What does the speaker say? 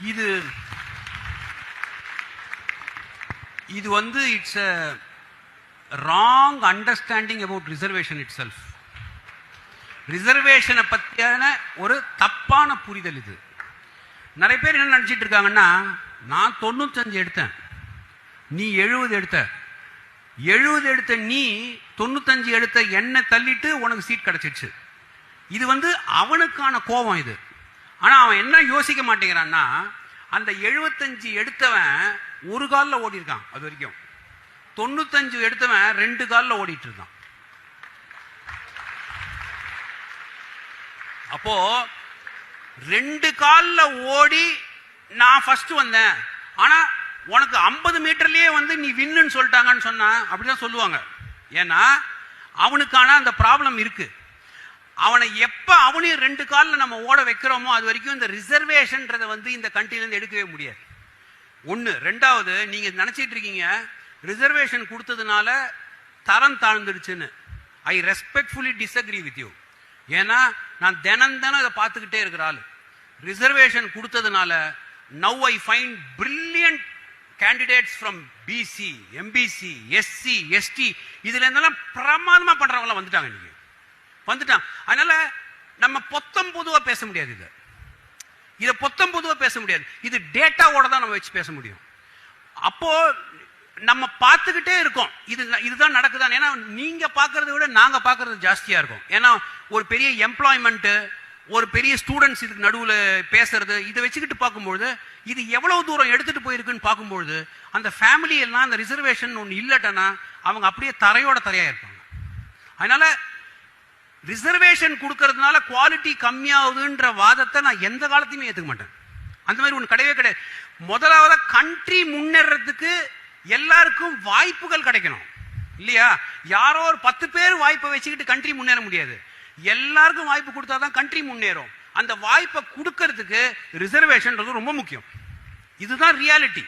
இது இது வந்து it's a wrong understanding about reservation itself ரிசர்வேஷனை பற்றியான ஒரு தப்பான புரிதல் இது. நிறைய பேர் என்ன நினச்சிட்டு இருக்காங்கன்னா நான் தொண்ணூத்தஞ்சு எடுத்தேன். நீ எழுபது எடுத்த. எழுபது எடுத்த நீ தொண்ணூத்தஞ்சு எடுத்த எண்ணெய் தள்ளிட்டு உனக்கு சீட் கிடச்சிடுச்சு இது வந்து அவனுக்கான கோபம் இது. ஆனால் அவன் என்ன யோசிக்க மாட்டேங்கிறான்னா அந்த எழுபத்தஞ்சு எடுத்தவன் ஒரு காலில் ஓடிருக்கான் அது வரைக்கும். தொண்ணூத்தஞ்சு எடுத்தவன் ரெண்டு காலில் ஓடிட்டு இருக்கான் அப்போ ரெண்டு காலில் ஓடி நான் ஃபர்ஸ்ட் வந்தேன். ஆனா உனக்கு ஐம்பது மீட்டர்லயே வந்து நீ வின்னுன்னு சொல்லிட்டாங்கன்னு சொன்னா அப்படிதான் சொல்லுவாங்க. ஏன்னா அவனுக்கான அந்த ப்ராப்ளம் இருக்கு. அவனை எப்ப அவனையும் ரெண்டு காலில் நம்ம ஓட வைக்கிறோமோ அது வரைக்கும் இந்த ரிசர்வேஷன்றதை வந்து இந்த கண்ட்ரிலேருந்து எடுக்கவே முடியாது. ஒன்று ரெண்டாவது நீங்கள் நினச்சிட்டு இருக்கீங்க ரிசர்வேஷன் கொடுத்ததுனால தரம் தாழ்ந்துடுச்சுன்னு. I respectfully disagree with you ஏன்னா நான் தினம் தினம் இதை பார்த்துக்கிட்டே இருக்கிற ஆள். ரிசர்வேஷன் கொடுத்ததுனால now I find brilliant candidates from BC MBC SC ST இதுல இருந்தெல்லாம் பண்ணுறவங்களாம் பண்றவங்க வந்துட்டாங்க இன்னைக்கு. வந்துட்டான். அதனால நம்ம பொத்தம் பொதுவாக பேச முடியாது இது. இதை பொத்தம் பொதுவாக பேச முடியாது. இது டேட்டாவோட தான் நம்ம வச்சு பேச முடியும். அப்போ நம்ம பார்த்துக்கிட்டே இருக்கோம். இது இதுதான் நடக்குதான் ஏன்னா நீங்க பார்க்கறத விட நாங்க பார்க்கறது ஜாஸ்தியா இருக்கும். ஏன்னா ஒரு பெரிய எம்ப்ளாய்மெண்ட்டு ஒரு பெரிய ஸ்டூடெண்ட்ஸ் இதுக்கு நடுவில் பேசுறது இதை வச்சுக்கிட்டு பார்க்கும்பொழுது இது எவ்வளவு தூரம் எடுத்துட்டு போயிருக்குன்னு பார்க்கும்பொழுது அந்த ஃபேமிலி எல்லாம் அந்த ரிசர்வேஷன் ஒன்று இல்லட்டனா அவங்க அப்படியே தரையோட தரையா இருப்பாங்க. அதனால ரிசர்வேஷன் கொடுக்கறதுனால குவாலிட்டி கம்மியாகுதுன்ற வாதத்தை நான் எந்த காலத்தையுமே ஏற்றுக்க மாட்டேன். அந்த மாதிரி ஒன்று கிடையவே கிடையாது. முதலாவது கண்ட்ரி முன்னேறதுக்கு எல்லாருக்கும் வாய்ப்புகள் கிடைக்கணும். இல்லையா? யாரோ ஒரு பத்து பேர் வாய்ப்பை வச்சுக்கிட்டு கண்ட்ரி முன்னேற முடியாது. எல்லாருக்கும் வாய்ப்பு கொடுத்தா தான் கண்ட்ரி முன்னேறும். அந்த வாய்ப்பை கொடுக்கறதுக்கு ரிசர்வேஷன்ன்றது ரொம்ப முக்கியம். இதுதான் ரியாலிட்டி